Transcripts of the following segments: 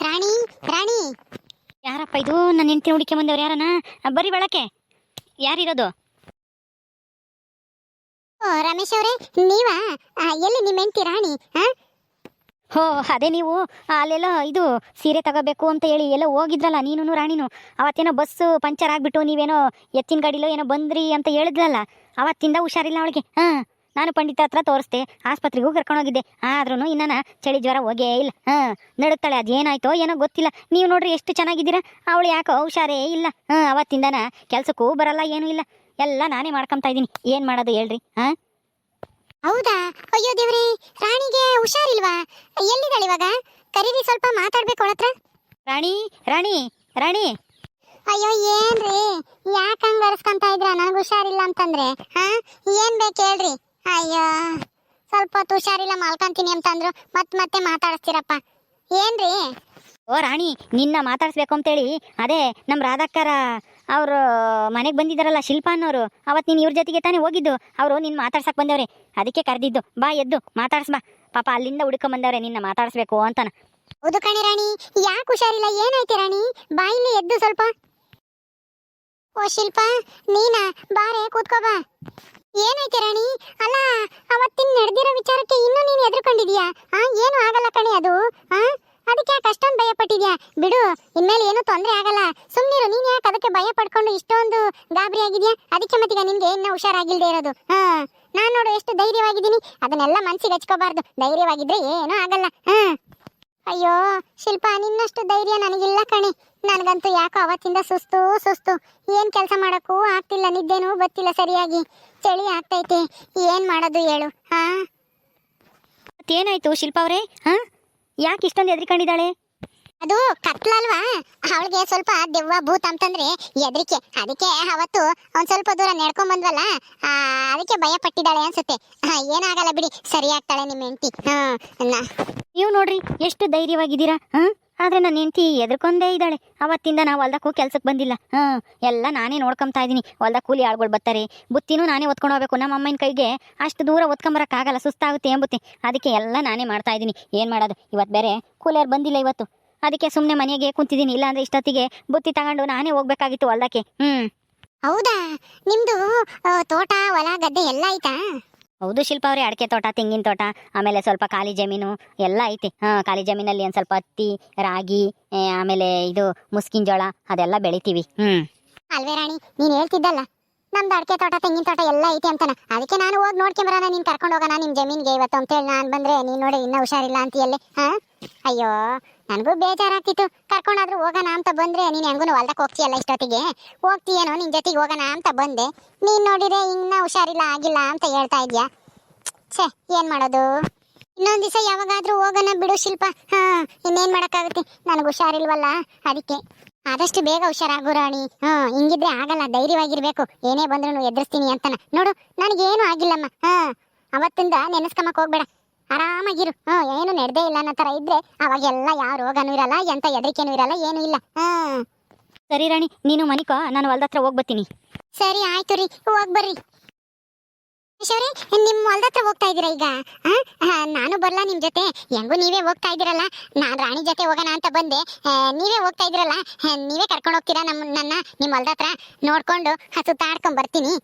ರಾಣಿ ರಾಣಿ. ಯಾರಪ್ಪ ಇದು? ನನ್ನ ಹೆಂಡತಿ ಹುಡುಕಿ ಬಂದವ್ರು ಯಾರನ? ಬರಿ ಬಳಕೆ. ಯಾರಿರೋದು? ಓ ರಮೇಶ್ ಅವರೇ ನೀವಾ? ಆ, ಎಲ್ಲಿ ನಿಮ್ಮ ಹೆಂಡತಿ ರಾಣಿ ಹಾ ಹೋ ಅದೇ ನೀವು. ಅಲ್ಲೆಲ್ಲ ಇದು ಸೀರೆ ತಗೋಬೇಕು ಅಂತ ಹೇಳಿ ಎಲ್ಲ ಹೋಗಿದ್ರಲ್ಲ ನೀನು ರಾಣಿನು. ಅವತ್ತೇನೋ ಬಸ್ಸು ಪಂಚರ್ ಆಗ್ಬಿಟ್ಟು ನೀವೇನೋ ಎತ್ತಿನ ಗಾಡಿಲೋ ಏನೋ ಬಂದ್ರಿ ಅಂತ ಹೇಳಿದ್ರಲ್ಲ. ಅವತ್ತಿಂದ ಹುಷಾರಿಲ್ಲ ಅವಳಿಗೆ. ಹಾಂ. ನಾನು ಪಂಡಿತ ಹತ್ರ ತೋರಿಸ್ದೆ ಆಸ್ಪತ್ರೆಗೂ ಕರ್ಕೊಂಡೋಗಿದ್ದೆ ಆದ್ರೂ ಇನ್ನ ಚಳಿ ಜ್ವರ ಹೋಗೇ ಇಲ್ಲ. ಹಾಂ ನಡುಕ್ತಾಳೆ ಅದೇನಾಯ್ತೋ ಏನೋ ಗೊತ್ತಿಲ್ಲ. ನೀವು ನೋಡ್ರಿ ಎಷ್ಟು ಚೆನ್ನಾಗಿದ್ದೀರಾ? ಅವಳು ಯಾಕೋ ಹುಷಾರೇ ಇಲ್ಲ. ಹಾಂ ಅವತ್ತಿಂದನ ಕೆಲ್ಸಕ್ಕೂ ಬರಲ್ಲ ಏನೂ ಇಲ್ಲ. ಎಲ್ಲ ನಾನೇ ಮಾಡ್ಕೊತಾ ಇದ್ದೀನಿ. ಏನು ಮಾಡೋದು ಹೇಳ್ರಿ ಹಾಂ? ಹೌದಾ? ಅಯ್ಯೋ ದೇವ್ರಿ ರಾಣಿಗೆ ಹುಷಾರಿಲ್ವಾ? ಎಲ್ಲಿದ್ದಾಳೆ ಇವಾಗ? ಕರೀರಿ ಸ್ವಲ್ಪ ಮಾತಾಡ್ಬೇಕು ಅವಳತ್ರ. ರಾಣಿ ರಾಣಿ ರಾಣಿ. ಅಯ್ಯೋ ಏನ್ರಿ? ಯಾಕಂಗ್ ಹಂಗ ಅರ್ಸ್ಕೊಂತ ಇದ್ರ ನನಗೆ ಹುಷಾರಿಲ್ಲ ಅಂತಂದ್ರೆ ಹಾ? ಏನ್ ಬೇಕು ಹೇಳ್ರಿ. ಅಯ್ಯೋ ಸ್ವಲ್ಪ ಹೊತ್ತು ಹುಷಾರಿಲ್ಲ ಮಲ್ಕೊಂತೀನಿ ಅಂತಂದ್ರು ಮತ್ ಮತ್ತೆ ಮಾತಾಡಿಸ್ತೀರಪ್ಪ. ಏನ್ರಿ? ಓ ರಾಣಿ ನಿನ್ನ ಮಾತಾಡ್ಸ್ಬೇಕು ಅಂತೇಳಿ. ಅದೇ ನಮ್ಮ ರಾಧಕ್ಕರ ಅವರು ಮನೆಗೆ ಬಂದಿದ್ದಾರಲ್ಲ ಶಿಲ್ಪ ಅನ್ನೋರು. ಅವತ್ತು ನೀನು ಇವ್ರ ಜೊತೆಗೆ ತಾನೇ ಹೋಗಿದ್ದು. ಅವರು ನಿನ್ನ ಮಾತಾಡ್ಸಕ್ಕೆ ಬಂದವ್ರೆ. ಅದಕ್ಕೆ ಕರೆದಿದ್ದು. ಬಾ ಎದ್ದು. ಮಾತಾಡ್ಸ್ ಬಾ. ಪಾಪ ಅಲ್ಲಿಂದ ಹುಡ್ಕೊ ಬಂದವ್ರೆ ನಿನ್ನ ಮಾತಾಡಿಸ್ಬೇಕು ಅಂತಾನ. ಹೌದು ಕಣಿ ರಾಣಿ. ಯಾಕೆ ಹುಷಾರಿಲ್ಲ? ಏನಾಯ್ತು ರಾಣಿ? ಬಾಯಿಲಿ ಎದ್ದು ಸ್ವಲ್ಪ. ಓ ಶಿಲ್ಪ ನೀನಾ? ಬಾರೆ ಕೂತ್ಕೋ ಬಾ. ಏನಾಯ್ತು ರಾಣಿ? ಅಲ್ಲ, ಅವತ್ತಿನ ನಡೆದಿರೋ ವಿಚಾರಕ್ಕೆ ಇನ್ನೂ ನೀನು ಎದ್ರುಕೊಂಡಿದ್ಯಾ ಆ, ಏನು ಆಗಲ್ಲ ಕಣೆ ಅದು, ಆ? ಅದಕ್ಕೆ ಯಾಕೆ ಅಷ್ಟೊಂದು ಭಯ ಪಟ್ಟಿದ್ಯಾ ಬಿಡು, ಇನ್ಮೇಲೆ ಏನು ತೊಂದರೆ ಆಗಲ್ಲ. ಸುಮ್ಮನಿರು ನೀನು ಯಾಕೆ ಅದಕ್ಕೆ ಭಯ ಪಡ್ಕೊಂಡು ಇಷ್ಟೊಂದು ಗಾಬರಿ ಆಗಿದ್ಯಾ? ಅದಕ್ಕೆ ಮತ್ತೀಗ ನಿನ್ಗೆ ಇನ್ನ ಹುಷಾರಾಗಿಲ್ದೇ ಇರೋದು. ಹಾ, ನಾನು ನೋಡು, ಎಷ್ಟು ಧೈರ್ಯವಾಗಿದ್ದೀನಿ. ಅದನ್ನೆಲ್ಲ ಮನ್ಸಿಗೆ ಹಚ್ಕೋಬಾರ್ದು. ಧೈರ್ಯವಾಗಿದ್ರೆ ಏನೂ ಆಗಲ್ಲ. ಹಾ. ಅಯ್ಯೋ, ಶಿಲ್ಪ, ನಿನ್ನಷ್ಟು ಧೈರ್ಯ ನನಗಿಲ್ಲ ಕಣೆ. ನನಗಂತೂ ಯಾಕೋ ಅವತ್ತಿಂದ ಸುಸ್ತು ಸುಸ್ತು. ಏನ್ ಕೆಲಸ ಮಾಡಕ್ಕೂ ಆಗ್ತಿಲ್ಲ, ನಿದ್ದೆನೂ ಗೊತ್ತಿಲ್ಲ ಸರಿಯಾಗಿ. ಚಳಿ ಆಗ್ತೈತೆ. ಏನ್ ಮಾಡೋದು ಹೇಳು ಹಾ ಏನಾಯ್ತು ಶಿಲ್ಪ ಅವರೇ? ಹಾ? ಯಾಕೆ ಇಷ್ಟೊಂದು ಎದ್ರಿಕೊಂಡಿದ್ದಾಳೆ? ಅದು ಕತ್ಲಲ್ವಾ ಅವಳಿಗೆ ಸ್ವಲ್ಪ ದೆವ್ವ ಭೂತ ಅಂತಂದ್ರೆ ಎದ್ರಿಕೆ ಅದಕ್ಕೆ ಅವತ್ತು ಒಂದ್ ಸ್ವಲ್ಪ ದೂರ ನಡ್ಕೊಂಡ್ ಬಂದ್ವಲ್ಲ ಅದಕ್ಕೆ ಭಯ ಪಟ್ಟಿದ್ದಾಳೆ ಅನ್ಸುತ್ತೆ. ಏನಾಗಲ್ಲ ಬಿಡಿ, ಸರಿ ಆಗ್ತಾಳೆ ನಿಮ್ಮ ಹೆಂಡತಿ. ಹ್ಮ್ ನೀವು ನೋಡ್ರಿ, ಎಷ್ಟು ಧೈರ್ಯವಾಗಿದ್ದೀರಾ ಆದ್ರೆ ನನ್ನ ಹೆಂಡತಿ ಎದ್ರಕೊಂಡೇ ಇದ್ದಾಳೆ. ಅವತ್ತಿಂದ ನಾವು ಹೊಲ್ದಕ್ಕೂ ಕೆಲ್ಸಕ್ಕೆ ಬಂದಿಲ್ಲ. ಹಾ, ಎಲ್ಲ ನಾನೇ ನೋಡ್ಕೊಂತಾ ಇದ್ದೀನಿ. ಹೊಲ್ದಾಗ ಕೂಲಿ ಆಳ್ಗಳು ಬರ್ತಾರೆ. ಬುತ್ತಿನೂ ನಾನೇ ಹೊತ್ಕೊಂಡು ಹೋಗ್ಬೇಕು. ನಮ್ಮ ಅಮ್ಮನ ಕೈಗೆ ಅಷ್ಟು ದೂರ ಒತ್ಕೊಂಬರಕ್ಕಾಗಲ್ಲ ಸುಸ್ತಾಗುತ್ತೆ ಎಂಬುತ್ತೆ ಅದಕ್ಕೆ ಎಲ್ಲ ನಾನೇ ಮಾಡ್ತಾ ಇದ್ದೀನಿ. ಏನು ಮಾಡೋದು? ಇವತ್ತು ಬೇರೆ ಕೂಲಿಯರ್ ಬಂದಿಲ್ಲ ಇವತ್ತು. ಅದಕ್ಕೆ ಸುಮ್ಮನೆ ಮನೆಗೆ ಕುಂತಿದ್ದೀನಿ ಇಲ್ಲಾಂದ್ರೆ ಇಷ್ಟೊತ್ತಿಗೆ ಬುತ್ತಿ ತಗೊಂಡು ನಾನೇ ಹೋಗ್ಬೇಕಾಗಿತ್ತು ಹೊಲ್ದಕ್ಕೆ ಹ್ಮ್. ಹೌದಾ? ನಿಮ್ದು ತೋಟ ಹೊಲ ಗದ್ದೆ ಎಲ್ಲ ಐತಾ? ಹೌದು ಶಿಲ್ಪ ಅವ್ರೆ ಅಡಿಕೆ ತೋಟ ತೆಂಗಿನ ತೋಟ ಆಮೇಲೆ ಸ್ವಲ್ಪ ಖಾಲಿ ಜಮೀನು ಎಲ್ಲ ಐತೆ. ಹಾಂ ಖಾಲಿ ಜಮೀನಲ್ಲಿ ಒಂದು ಸ್ವಲ್ಪ ಹತ್ತಿ ರಾಗಿ ಆಮೇಲೆ ಇದು ಮುಸ್ಕಿನ ಜೋಳ ಅದೆಲ್ಲ ಬೆಳಿತೀವಿ. ಹ್ಞೂ ಅಲ್ವೇ ರಾಣಿ ನೀನ್ ಹೇಳ್ತಿದ್ದಲ್ಲ ನಮ್ದು ಅಡಿಕೆ ತೋಟ, ತೆಂಗಿನ ತೋಟ ಎಲ್ಲ ಐತಿ ಅಂತಾನೆ. ಅದಕ್ಕೆ ನಾನು ಹೋಗಿ ನೋಡ್ಕೊಂಬರೋಣ ನೀನ್ ಕರ್ಕೊಂಡು ಹೋಗೋಣ ನಿಮ್ಮ ಜಮೀನ್ಗೆ ಇವತ್ತು ಅಂತೇಳಿ ನಾನು ಬಂದ್ರೆ, ನೀನ್ ನೋಡಿ ಇನ್ನ ಹುಷಾರಿಲ್ಲ ಅಂತೀಯಲ್ಲಿ ಹಾ? ಅಯ್ಯೋ, ನನಗೂ ಬೇಜಾರಾಗ್ತಿತ್ತು. ಕರ್ಕೊಂಡಾದ್ರೂ ಹೋಗೋಣ ಅಂತ ಬಂದ್ರೆ, ನೀನ್ ಹೆಂಗೂ ಹೊಲ್ದಕ್ಕೆ ಹೋಗ್ತೀಯಲ್ಲ ಇಷ್ಟೊತ್ತಿಗೆ? ಹೋಗ್ತೀಯೇನೋ ನಿನ್ ಜೊತೆಗೆ ಹೋಗೋಣ ಅಂತ ಬಂದೆ. ನೀನ್ ನೋಡಿದ್ರೆ ಇನ್ನ ಹುಷಾರಿಲ್ಲ, ಆಗಿಲ್ಲ ಅಂತ ಹೇಳ್ತಾ ಇದ್ಯಾ? ಛೇ, ಏನ್ ಮಾಡೋದು? ಇನ್ನೊಂದ್ ದಿವಸ ಯಾವಾಗಾದ್ರೂ ಹೋಗೋಣ ಬಿಡು ಶಿಲ್ಪ. ಹಾ, ಇನ್ನೇನ್ ಮಾಡೋಕ್ಕಾಗುತ್ತೆ? ನನಗೆ ಹುಷಾರಿಲ್ವಲ್ಲ, ಅದಕ್ಕೆ. ಆದಷ್ಟು ಬೇಗ ಹುಷಾರಾಗು ರಾಣಿ. ಹಾ ಹಿಂಗಿದ್ರೆ ಆಗಲ್ಲ ಧೈರ್ಯವಾಗಿರ್ಬೇಕು. ಏನೇ ಬಂದ್ರು ಎದುರಿಸ್ತೀನಿ ಅಂತಾನ. ನೋಡು ನನಗೇನು ಆಗಿಲ್ಲಮ್ಮ. ಹಾ ಅವತ್ತಿಂದ ನೆನೆಸ್ಕೊಂಬಕ್ ಹೋಗ್ಬೇಡ. ಆರಾಮಾಗಿರು. ಹಾ ಏನು ನಡೆದೇ ಇಲ್ಲ ಅನ್ನೋ ತರ ಇದ್ರೆ ಅವಾಗೆಲ್ಲ ಯಾವ ರೋಗನೂ ಇರಲ್ಲ ಎಂತ ಹೆದರಿಕೆನೂ ಇರಲ್ಲ ಏನು ಇಲ್ಲ. ಹಾ. ಸರಿ ರಾಣಿ ನೀನು ಮನಿಕೋ ನಾನು ಹೊಲ್ದತ್ರ ಹೋಗ್ಬತ್ತೀನಿ. ಸರಿ ಆಯ್ತು ರೀ. ಹೋಗ್ ಬರ್ರಿ. ಶೌರಿ ನಿಮ್ ಹೊಲ್ದತ್ರ ಹೋಗ್ತಾ ಇದೀರಾ ಈಗ? ನಾನು ಬರಲ್ಲ ನಿಮ್ ಜೊತೆ? ಹೆಂಗೂ ನೀವೇ ಹೋಗ್ತಾ ಇದೀರಲ್ಲ? ನಾನು ರಾಣಿ ಜೊತೆ ಹೋಗೋಣ ಅಂತ ಬಂದೆ. ನೀವೇ ಹೋಗ್ತಾ ಇದ್ರಲ್ಲ? ನೀವೇ ಕರ್ಕೊಂಡು ಹೋಗ್ತೀರಾ ನಮ್ ನನ್ನ ನಿಮ್ ಹೊಲ್ದ ಹತ್ರ? ನೋಡ್ಕೊಂಡು ಸುತ್ತಾಡ್ಕೊಂಡ್ ಬರ್ತೀನಿ.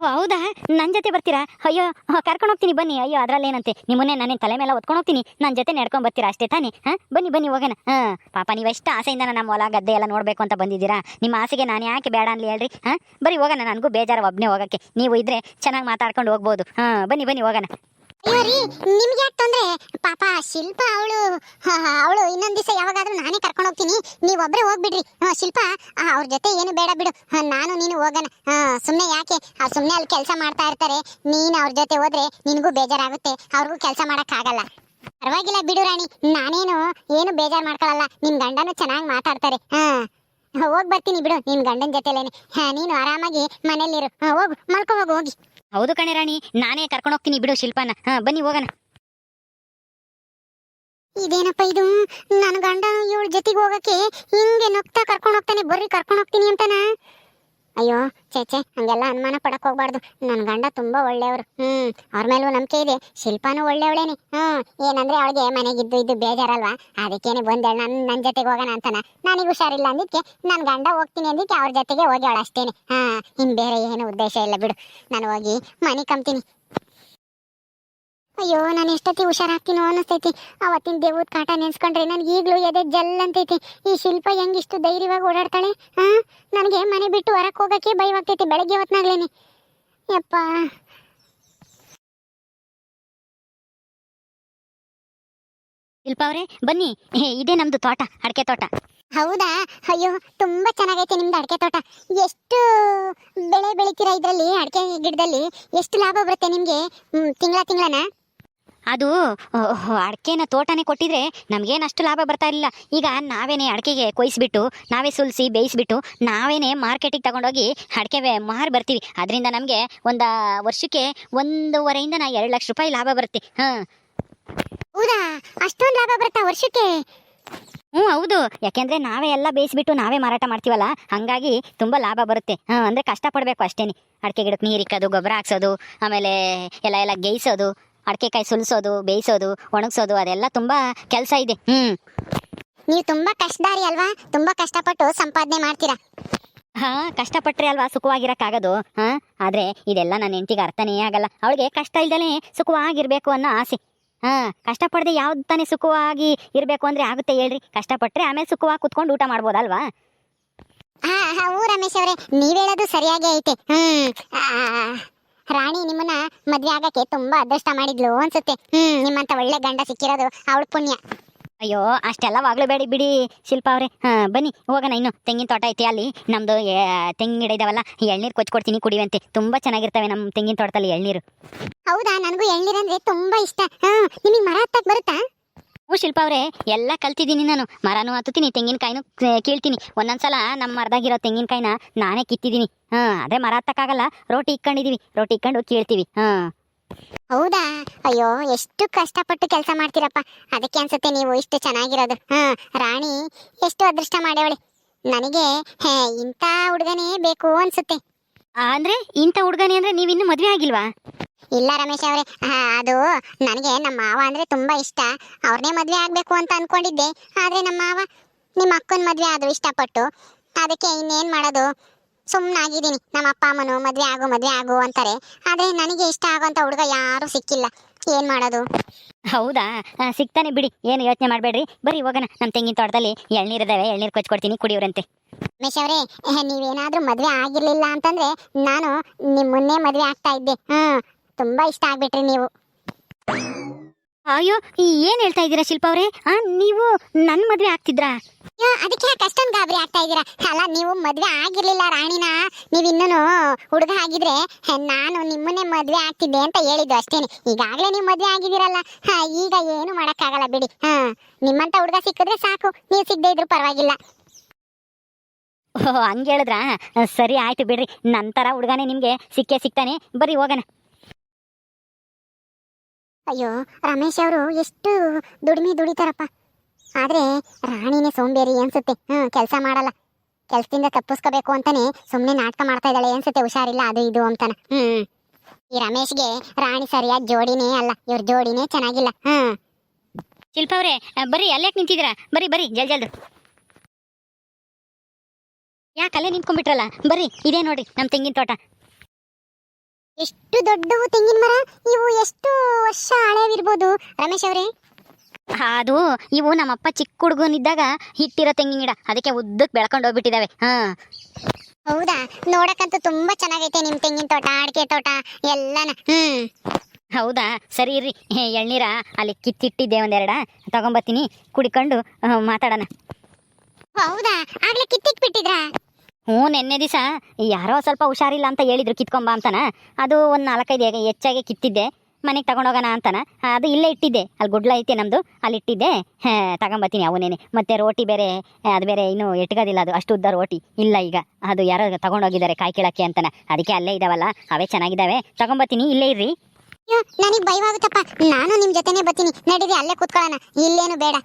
ಹೌದಾ? ನನ್ನ ಜೊತೆ ಬರ್ತೀರಾ? ಅಯ್ಯೋ ಕರ್ಕೊಂಡು ಹೋಗ್ತೀನಿ, ಬನ್ನಿ. ಅಯ್ಯೋ, ಅದ್ರಲ್ಲೇನಂತೆ? ನಿಮ್ಮನ್ನೇ ನಾನೇನು ತಲೆ ಮೇಲೆ ಹೊತ್ಕೊಂಡು ಹೋಗ್ತೀನಿ? ನನ್ನ ಜೊತೆ ನಡ್ಕೊಂಡ್ ಬರ್ತೀರಾ ಅಷ್ಟೇ ತಾನೇ? ಹಾ, ಬನ್ನಿ ಬನ್ನಿ, ಹೋಗೋಣ. ಹಾ, ಪಾಪ, ನೀವು ಎಷ್ಟು ಆಸೆಯಿಂದ ನಮ್ಮ ಹೊಲ ಗದ್ದೆ ಎಲ್ಲ ನೋಡಬೇಕು ಅಂತ ಬಂದಿದ್ದೀರಾ? ನಿಮ್ಮ ಆಸೆಗೆ ನಾನು ಯಾಕೆ ಬೇಡ ಅನ್ಲಿ ಹೇಳ್ರಿ? ಹಾ, ಬರೀ ಹೋಗೋಣ, ನನಗೂ ಬೇಜಾರು ಒಬ್ಬನೇ ಹೋಗೋಕ್ಕೆ. ನೀವು ಇದ್ರೆ ಚೆನ್ನಾಗಿ ಮಾತಾಡ್ಕೊಂಡು ಹೋಗ್ಬೋದು. ಹಾ, ಬನ್ನಿ ಬನ್ನಿ, ಹೋಗೋಣ. ನಿಮ್ಗೆ ಯಾಕೆ ಪಾಪ ಶಿಲ್ಪ ಅವಳು ಅವಳು ಇನ್ನೊಂದ್ ದಿವಸ ಯಾವಾಗಾದ್ರೂ ನಾನೇ ಕರ್ಕೊಂಡು ಹೋಗ್ತೀನಿ. ನೀವ್ ಒಬ್ರೇ ಹೋಗ್ಬಿಡ್ರಿ. ಶಿಲ್ಪ ಅವ್ರ ಜೊತೆ ಏನು ಬೇಡ ಬಿಡು. ನಾನು ನೀನು ಹೋಗೋಣ. ಹಾ, ಸುಮ್ನೆ ಯಾಕೆ? ಅವ್ರು ಸುಮ್ನೆ ಅಲ್ಲಿ ಕೆಲಸ ಮಾಡ್ತಾ ಇರ್ತಾರೆ. ನೀನು ಅವ್ರ ಜೊತೆ ಹೋದ್ರೆ ನಿನಗೂ ಬೇಜಾರಾಗುತ್ತೆ. ಅವ್ರಿಗೂ ಕೆಲಸ ಮಾಡಕ್ ಆಗಲ್ಲ ಪರವಾಗಿಲ್ಲ ಬಿಡು ರಾಣಿ. ನಾನೇನು ಏನು ಬೇಜಾರ್ ಮಾಡ್ಕೊಳಲ್ಲ. ನಿಮ್ ಗಂಡನು ಚೆನ್ನಾಗಿ ಮಾತಾಡ್ತಾರೆ. ಹಾ ಬರ್ತೀನಿ ಬಿಡು ನಿಮ್ ಗಂಡನ ಜೊತೆಲೇನೆ. ನೀನು ಆರಾಮಾಗಿ ಮನೇಲಿರು ಹೋಗು ಮಲ್ಕೋ ಹೋಗು ಹೋಗಿ. ಹೌದು ಕಣೆ ರಾಣಿ. ನಾನೇ ಕರ್ಕೊಂಡು ಹೋಗ್ತೀನಿ. ಬಿಡು ಶಿಲ್ಪಾನ. ಬನ್ನಿ, ಹೋಗೋಣ. ಇದೇನಪ್ಪ ಇದು? ನನ್ನ ಗಂಡ ಇವಳ ಜೊತೆಗೆ ಹೋಗಕ್ಕೆ ಹಿಂಗೆ ನಗ್ತಾ ಕರ್ಕೊಂಡು ಹೋಗ್ತಾನೆ. ಬರ್ರಿ, ಕರ್ಕೊಂಡು ಹೋಗ್ತೀನಿ ಅಂತಾನ? ಅಯ್ಯೋ ಚೇಚೆ ಹಂಗೆಲ್ಲ ಅನುಮಾನ ಪಡಕ್ ಹೋಗ್ಬಾರ್ದು. ನನ್ನ ಗಂಡ ತುಂಬಾ ಒಳ್ಳೆಯವರು. ಹ್ಮ್, ಅವ್ರ ಮೇಲೂ ನಂಬಿಕೆ ಇದೆ. ಶಿಲ್ಪಾನು ಒಳ್ಳೆಯವಳೇನೆ. ಹ್ಮ್, ಏನಂದ್ರೆ ಅವಳಿಗೆ ಮನೆಗಿದ್ದು ಇದ್ದು ಬೇಜಾರಲ್ವಾ? ಅದಕ್ಕೇನೆ ಬಂದೆ ನನ್ ನನ್ನ ಜೊತೆಗೆ ಹೋಗೋಣ ಅಂತನ. ನನಗೆ ಹುಷಾರಿಲ್ಲ ಅಂದಿದ್ಕೆ ನನ್ನ ಗಂಡ ಹೋಗ್ತೀನಿ ಅಂದಿದ್ಕೆ ಅವ್ರ ಜೊತೆಗೆ ಹೋಗ್ಯಾಳ ಅಷ್ಟೇನೆ ಹಾ, ಇನ್ ಬೇರೆ ಏನು ಉದ್ದೇಶ ಇಲ್ಲ ಬಿಡು. ನಾನು ಹೋಗಿ ಮನೆ ಕಂಬ್ತೀನಿ. ಅಯ್ಯೋ ನಾನು ಎಷ್ಟೊತ್ತಿ ಹುಷಾರಾಗ್ತೀನೋ ಅನ್ನಿಸ್ತೈತಿ. ಅವತ್ತಿನ ದೇವದ ಕಾಟ ನೆನ್ಸ್ಕೊಂಡ್ರೆ ನನಗೆ ಈಗಲೂ ಎದೆ ಜಲ್ ಅಂತೈತಿ. ಈ ಶಿಲ್ಪ ಹೆಂಗಿಷ್ಟು ಧೈರ್ಯವಾಗಿ ಓಡಾಡ್ತಾಳೆ? ಹಾಂ ನನಗೆ ಮನೆ ಬಿಟ್ಟು ಹೊರಕ್ಕೆ ಹೋಗೋಕ್ಕೆ ಭಯವಾಗ್ತೈತಿ ಬೆಳಗ್ಗೆ ಹೊತ್ನಾಗ್ಲೇನೆ. ಯಪ್ಪ. ಶಿಲ್ಪ ಅವರೇ ಬನ್ನಿ. ಇದೇ ನಮ್ದು ತೋಟ ಅಡಕೆ ತೋಟ. ಹೌದಾ? ಅಯ್ಯೋ ತುಂಬಾ ಚೆನ್ನಾಗೈತೆ ನಿಮ್ದು ಅಡಿಕೆ ತೋಟ. ಎಷ್ಟು ಬೆಳೆ ಬೆಳಿತೀರಾ ಇದರಲ್ಲಿ ಅಡಿಕೆ ಗಿಡದಲ್ಲಿ? ಎಷ್ಟು ಲಾಭ ಬರುತ್ತೆ ನಿಮ್ಗೆ? ತಿಂಗಳ ತಿಂಗಳನ? ಅದು ಅಡಿಕೆನ ತೋಟನೇ ಕೊಟ್ಟಿದ್ರೆ ನಮಗೇನು ಅಷ್ಟು ಲಾಭ ಬರ್ತಾ ಇರಲಿಲ್ಲ. ಈಗ ನಾವೇನೇ ಅಡಿಕೆಗೆ ಕೊಯ್ಸಿಬಿಟ್ಟು ನಾವೇ ಸುಲಿಸಿ ಬೇಯಿಸ್ಬಿಟ್ಟು ನಾವೇನೇ ಮಾರ್ಕೆಟಿಗೆ ತಗೊಂಡೋಗಿ ಅಡಿಕೆ ಮಾರು ಬರ್ತೀವಿ. ಅದರಿಂದ ನಮಗೆ ಒಂದು ವರ್ಷಕ್ಕೆ ಒಂದೂವರೆಯಿಂದ ನಾ ಎರಡು ಲಕ್ಷ ರೂಪಾಯಿ ಲಾಭ ಬರುತ್ತೆ. ಹಾಂ. ಹೌದಾ? ಅಷ್ಟೊಂದು ಲಾಭ ಬರುತ್ತಾ ವರ್ಷಕ್ಕೆ? ಹ್ಞೂ ಹೌದು. ಯಾಕೆಂದ್ರೆ ನಾವೇ ಎಲ್ಲ ಬೇಯಿಸ್ಬಿಟ್ಟು ನಾವೇ ಮಾರಾಟ ಮಾಡ್ತೀವಲ್ಲ ಹಾಗಾಗಿ ತುಂಬ ಲಾಭ ಬರುತ್ತೆ. ಹಾಂ ಅಂದರೆ ಕಷ್ಟಪಡಬೇಕು ಅಷ್ಟೇ ಅಡಿಕೆ ಗಿಡಕ್ಕೆ ನೀರು ಇಕ್ಕೋದು ಗೊಬ್ಬರ ಹಾಕ್ಸೋದು ಆಮೇಲೆ ಎಲ್ಲ ಎಲ್ಲ ಗೇಯ್ಸೋದು. ಅಡಿಕೆ ಕಾಯಿ ಸುಲಿಸೋದು ಬೇಯಿಸೋದು ಒಣಗಿಸೋದು ಅದೆಲ್ಲ ತುಂಬಾ ಕೆಲಸ ಇದೆ. ಹ್ಮ್. ನೀವು ತುಂಬಾ ಕಷ್ಟದಾರಿ ಅಲ್ವಾ? ತುಂಬಾ ಕಷ್ಟಪಟ್ಟು ಸಂಪಾದನೆ ಮಾಡ್ತೀರಾ? ಹಾ ಕಷ್ಟಪಟ್ರೆ ಅಲ್ವಾ ಸುಖವಾಗಿರೋಕ್ಕಾಗೋದು? ಹಾ ಆದ್ರೆ ಇದೆಲ್ಲ ನನ್ನ ಹೆಂಡತಿಗೆ ಅರ್ಥನೇ ಆಗಲ್ಲ. ಅವಳಿಗೆ ಕಷ್ಟ ಇಲ್ದಲೇ ಸುಖವಾಗಿರ್ಬೇಕು ಅನ್ನೋ ಆಸೆ. ಹಾ ಕಷ್ಟಪಡದೆ ಯಾವ್ದು ತಾನೇ ಸುಖವಾಗಿ ಇರಬೇಕು ಅಂದ್ರೆ ಆಗುತ್ತೆ ಹೇಳ್ರಿ. ಕಷ್ಟಪಟ್ರೆ ಆಮೇಲೆ ಸುಖವಾಗಿ ಕುತ್ಕೊಂಡು ಊಟ ಮಾಡ್ಬೋದಲ್ವಾ? ಹಾ ಹಾ ಊ ರಮೇಶ್ ಅವರೇ ನೀವ್ ಹೇಳೋದು ಸರಿಯಾಗಿ ಐತೆ. ಹ್ಮ್. ಆ, ರಾಣಿ ನಿಮ್ಮನ್ನ ಮದ್ವೆ ಆಗಕ್ಕೆ ತುಂಬಾ ಅದೃಷ್ಟ ಮಾಡಿದ್ಲು ಅನ್ಸುತ್ತೆ. ಹ್ಮ್ ನಿಮ್ಮಂತ ಒಳ್ಳೆ ಗಂಡ ಸಿಕ್ಕಿರೋದು ಅವಳ ಪುಣ್ಯ. ಅಯ್ಯೋ ಅಷ್ಟೆಲ್ಲ ವಾಗ್ಲಬೇಡಿ ಬಿಡಿ ಶಿಲ್ಪ ಅವ್ರೆ. ಹಾ ಬನ್ನಿ ಹೋಗೋಣ ಇನ್ನು. ತೆಂಗಿನ ತೋಟ ಐತಿ ಅಲ್ಲಿ. ನಮ್ದು ತೆಂಗಿನ ಗಿಡ ಇದಾವಲ್ಲ ಎಳ್ನೀರು ಕೊಚ್ಕೊಡ್ತೀನಿ ಕುಡಿಯುವಂತೆ. ತುಂಬಾ ಚೆನ್ನಾಗಿರ್ತವೆ ನಮ್ಮ ತೆಂಗಿನ ತೋಟದಲ್ಲಿ ಎಳ್ನೀರು. ಹೌದಾ ನನಗೂ ಎಳ್ನೀರಂದ್ರೆ ತುಂಬಾ ಇಷ್ಟ. ಹಾ ನಿಮಗೆ ಮರ ಹತ್ತಕ್ ಬರುತ್ತಾ? ಶಿಲ್ಪ ಅವ್ರೆ ಎಲ್ಲ ಕಲ್ತಿದ್ದೀನಿ ನಾನು. ಮರನೂ ಹತ್ತುತ್ತೀನಿ ತೆಂಗಿನಕಾಯಿನೂ ಕೇಳ್ತೀನಿ. ಒಂದೊಂದ್ಸಲ ನಮ್ಮ ಮರದಾಗಿರೋ ತೆಂಗಿನಕಾಯಿನ ನಾನೇ ಕಿತ್ತಿದ್ದೀನಿ. ಹಾಂ ಅದೇ ಮರ ಹತ್ತಕ್ಕಾಗಲ್ಲ. ರೋಟಿ ಇಕ್ಕೊಂಡಿದೀವಿ. ರೋಟಿ ಇಕ್ಕೊಂಡು ಕೀಳ್ತೀವಿ. ಹಾಂ. ಹೌದಾ? ಅಯ್ಯೋ ಎಷ್ಟು ಕಷ್ಟಪಟ್ಟು ಕೆಲಸ ಮಾಡ್ತೀರಪ್ಪ. ಅದಕ್ಕೆ ಅನ್ಸುತ್ತೆ ನೀವು ಇಷ್ಟು ಚೆನ್ನಾಗಿರೋದು. ಹಾ ರಾಣಿ ಎಷ್ಟು ಅದೃಷ್ಟ ಮಾಡ್ಯವಳೆ. ನನಗೆ ಹೇ, ಇಂಥ ಹುಡುಗನೇ ಬೇಕು ಅನ್ಸುತ್ತೆ. ಅಂದ್ರೆ ಇಂಥ ಹುಡುಗನೇ ಅಂದ್ರೆ ನೀವಿನ್ನೂ ಮದುವೆ ಆಗಿಲ್ವಾ? ಇಲ್ಲ ರಮೇಶ್ ಅವರೇ ಅದು ನನಗೆ ನಮ್ಮ ಮಾವ ಅಂದ್ರೆ ತುಂಬಾ ಇಷ್ಟ. ಅವ್ರನ್ನೇ ಮದುವೆ ಆಗ್ಬೇಕು ಅಂತ ಅನ್ಕೊಂಡಿದ್ದೆ. ಆದ್ರೆ ನಮ್ಮ ಮಾವ ನಿಮ್ಮ ಅಕ್ಕನ ಮದುವೆ ಆದ್ರು ಇಷ್ಟಪಟ್ಟು. ಅದಕ್ಕೆ ಇನ್ನೇನ್ ಮಾಡೋದು? ಸುಮ್ಮನಾಗಿದ್ದೀನಿ ನಮ್ಮ ಅಪ್ಪ ಅಮ್ಮನು ಮದುವೆ ಆಗು ಮದುವೆ ಆಗು ಅಂತಾರೆ. ಆದ್ರೆ ನನಗೆ ಇಷ್ಟ ಆಗೋಂಥ ಹುಡುಗ ಯಾರು ಸಿಕ್ಕಿಲ್ಲ. ಏನ್ ಮಾಡೋದು? ಹೌದಾ? ಸಿಗ್ತಾನೆ ಬಿಡಿ. ಏನು ಯೋಚನೆ ಮಾಡಬೇಡ್ರಿ. ಬರೀ ಹೋಗೋಣ. ನಮ್ಮ ತೆಂಗಿನ ತೋಟದಲ್ಲಿ ಎಳ್ನೀರಿದಾವೆ ಎಳ್ನೀರು ಕೊಚ್ಕೊಡ್ತೀನಿ ಕುಡಿಯೋರಂತೆ. ರಮೇಶ್ ಅವರೇ ನೀವೇನಾದ್ರೂ ಮದುವೆ ಆಗಿರಲಿಲ್ಲ ಅಂತಂದ್ರೆ ನಾನು ನಿಮ್ಮನ್ನೇ ಮದುವೆ ಆಗ್ತಾ ಇದ್ದೆ. ಹ್ಮ್. ತುಂಬಾ ಇಷ್ಟ ಆಗ್ಬಿಟ್ರಿ ನೀವು. ಅಯ್ಯೋ ಏನ್ ಹೇಳ್ತಾ ಇದ್ದೀರಾ ಶಿಲ್ಪ ಅವ್ರೆ? ಆ ನೀವು ನನ್ ಮದ್ವೆ ಆಗ್ತಿದ್ರಾ? ಅಯ್ಯೋ, ಅದಕ್ಕೆ ಯಾಕೆ ಅಷ್ಟೊಂದು ಗಾಬರಿ ಆಗ್ತಾ ಇದ್ದೀರಾ? ಅಲ್ಲ ನೀವು ಮದ್ವೆ ಆಗಿರ್ಲಿಲ್ಲ ರಾಣಿನ. ನೀವು ಇನ್ನೂ ಹುಡುಗ ಆಗಿದ್ರೆ ನಾನು ನಿಮ್ಮನ್ನೇ ಮದ್ವೆ ಆಗ್ತಿದ್ದೆ ಅಂತ ಹೇಳಿದ್ದು ಅಷ್ಟೇನೆ. ಈಗಾಗಲೇ ನೀವು ಮದ್ವೆ ಆಗಿದ್ದೀರಲ್ಲ. ಹಾ, ಈಗ ಏನು ಮಾಡಕ್ಕಾಗಲ್ಲ ಬಿಡಿ. ಹಾ ನಿಮ್ಮಂತ ಹುಡುಗ ಸಿಕ್ಕಿದ್ರೆ ಸಾಕು. ನೀವು ಸಿಗದೆ ಇದ್ರು ಪರವಾಗಿಲ್ಲ. ಓ ಹಂಗೆ ಹೇಳಿದ್ರಾ? ಸರಿ ಆಯ್ತು ಬಿಡ್ರಿ. ನಂತರ ಹುಡುಗನೇ ನಿಮಗೆ ಸಿಕ್ಕೇ ಸಿಗ್ತಾನೆ. ಬರ್ರಿ ಹೋಗೋಣ. ಅಯ್ಯೋ, ರಮೇಶ್ ಅವರು ಎಷ್ಟು ದುಡಿಮೆ ದುಡಿತಾರಪ್ಪ. ಆದ್ರೆ ರಾಣಿನೇ ಸೋಂಬೇರಿ ಅನ್ಸುತ್ತೆ. ಹ್ಞೂ ಕೆಲಸ ಮಾಡಲ್ಲ. ಕೆಲಸದಿಂದ ತಪ್ಪಿಸ್ಕೋಬೇಕು ಅಂತಾನೆ ಸುಮ್ಮನೆ ನಾಟಕ ಮಾಡ್ತಾ ಇದ್ದಾಳೆ ಅನ್ಸುತ್ತೆ. ಹುಷಾರಿಲ್ಲ, ಅದು ಇದು ಅಂತಾನೆ. ಹ್ಞೂ ಈ ರಮೇಶ್ಗೆ ರಾಣಿ ಸರಿಯಾದ ಜೋಡಿನೇ ಅಲ್ಲ. ಇವ್ರ ಜೋಡಿನೇ ಚೆನ್ನಾಗಿಲ್ಲ. ಹ್ಞೂ ಶಿಲ್ಪ ಅವರೇ ಬರೀ ಅಲ್ಲೇ ನಿಂತಿದ್ದೀರಾ? ಬರೀ ಬರೀ ಜಲ್ ಜಲ್ದು. ಯಾಕೆ ಅಲ್ಲೇ ನಿಂತ್ಕೊಂಡ್ಬಿಟ್ರಲ್ಲ? ಬರೀ ಇದೇ ನೋಡಿ ನಮ್ಮ ತೆಂಗಿನ ತೋಟ. ಎಷ್ಟು ದೊಡ್ಡವು ತೆಂಗಿನ ಮರ ಇವು ಎಷ್ಟು ವರ್ಷ ಹಳೆವಿರ್ಬೋದು ರಮೇಶ್ ಅವರೇ? ಅದು ಇವು ನಮ್ಮಪ್ಪ ಚಿಕ್ಕ ಹುಡುಗನಿದ್ದಾಗ ಹಿಟ್ಟಿರೋ ತೆಂಗಿನ ಗಿಡ. ಅದಕ್ಕೆ ಉದ್ದಕ್ಕೆ ಬೆಳ್ಕೊಂಡು ಹೋಗ್ಬಿಟ್ಟಿದ್ದಾವೆ. ಹಾ. ಹೌದಾ? ನೋಡಕ್ಕಂತೂ ತುಂಬಾ ಚೆನ್ನಾಗೈತೆ ನಿಮ್ಮ ತೆಂಗಿನ ತೋಟ ಅಡಿಕೆ ತೋಟ ಎಲ್ಲನ. ಹ್ಮ್. ಹೌದಾ? ಸರಿ ಇರ್ರಿ. ಹೇ, ಎಳ್ನೀರ ಅಲ್ಲಿ ಕಿತ್ತಿಟ್ಟಿದ್ದೆ ಒಂದೆರಡ. ತಗೊಂಬತ್ತೀನಿ. ಕುಡಿಕೊಂಡು ಆ, ಮಾತಾಡೋಣ. ಹೌದಾ? ಆಗ್ಲೇ ಕಿತ್ತಿಕ್ ಬಿಟ್ಟಿದ್ರಾ ಹ್ಞೂ ನೆನ್ನೆ ದಿವಸ ಯಾರೋ ಸ್ವಲ್ಪ ಹುಷಾರಿಲ್ಲ ಅಂತ ಹೇಳಿದ್ರು ಕಿತ್ಕೊಂಬ ಅಂತಾನ. ಅದು ಒಂದು ನಾಲ್ಕೈದು ಹೆಚ್ಚಾಗಿ ಕಿತ್ತಿದ್ದೆ. ಮನೆಗೆ ತಗೊಂಡೋಗೋಣ ಅಂತಾನ. ಅದು ಇಲ್ಲೇ ಇಟ್ಟಿದ್ದೆ. ಅಲ್ಲಿ ಗುಡ್ಲ ಐತೆ ನಮ್ಮದು ಅಲ್ಲಿ ಇಟ್ಟಿದ್ದೆ. ಹೇ, ತಗೊಂಬತ್ತೀನಿ ಅವನೇನೆ ಮತ್ತೆ ರೋಟಿ ಬೇರೆ ಅದು ಬೇರೆ ಇನ್ನೂ ಎಟ್ಗೋದಿಲ್ಲ ಅದು ಅಷ್ಟು ಉದ್ದ ರೋಟಿ. ಇಲ್ಲ ಈಗ. ಅದು ಯಾರೋ ತಗೊಂಡೋಗಿದ್ದಾರೆ ಕಾಯಿ ಕೀಳಕ್ಕೆ ಅಂತಾನ. ಅದಕ್ಕೆ ಅಲ್ಲೇ ಇದಾವಲ್ಲ ಅವೇ ಚೆನ್ನಾಗಿದ್ದಾವೆ. ತಗೊಂಬತ್ತೀನಿ ಇಲ್ಲೇ ಇರ್ರಿ. ನನಗೆ ನನಗ್ ಭಯವಾಗುತ್ತಪ್ಪ ನಾನು ನಿಮ್ಮ ಜೊತೆನೆ ಬರ್ತೀನಿ. ನಡೀರಿ ಅಲ್ಲೇ ಕೂತ್ಕೊಳ್ಳೋಣ. ಇಲ್ಲೇನು ಬೇಡ.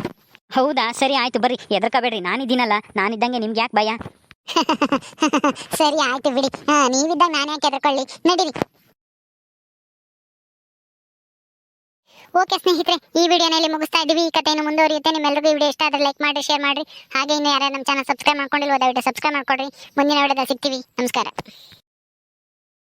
ಹೌದಾ? ಸರಿ ಆಯ್ತು ಬರ್ರಿ. ಎದ್ರಕಬೇಡ್ರಿ ನಾನಿದ್ದೀನಲ್ಲ. ನಾನಿದ್ದಂಗೆ ನಿಮ್ಗೆ ಯಾಕೆ ಭಯ? ಸರಿ, ಆಯ್ತು ಬಿಡಿ. ಹಾ, ನೀವಿದ್ದಾಗ ನಾನು ಯಾಕೆ ಹೆದರ್ಕೊಳ್ಳಿ ನಡೀರಿ. ಓಕೆ ಸ್ನೇಹಿತರೆ, ಈ ವಿಡಿಯೋನಲ್ಲಿ ಮುಗಿಸ್ತಾ ಇದ್ದೀವಿ. ಈ ಕಥೆಯನ್ನು ಮುಂದುವರಿಯುತ್ತೆ. ನಿಮ್ಮೆಲ್ಲರಿಗೂ ಈ ವಿಡಿಯೋ ಇಷ್ಟ ಆದರೆ ಲೈಕ್ ಮಾಡಿ, ಶೇರ್ ಮಾಡಿ. ಹಾಗೆ ಇನ್ನು ಯಾರು ನಮ್ಮ ಚಾನಲ್ ಸಬ್ಸ್ಕ್ರೈಬ್ ಮಾಡ್ಕೊಂಡಿಲ್ಲ ದಯವಿಟ್ಟು ಸಬ್ಸ್ಕ್ರೈಬ್ ಮಾಡ್ಕೊಡ್ರಿ. ಮುಂದಿನ ವಿಡಿಯೋದಲ್ಲಿ ಸಿಗ್ತೀವಿ. ನಮಸ್ಕಾರ.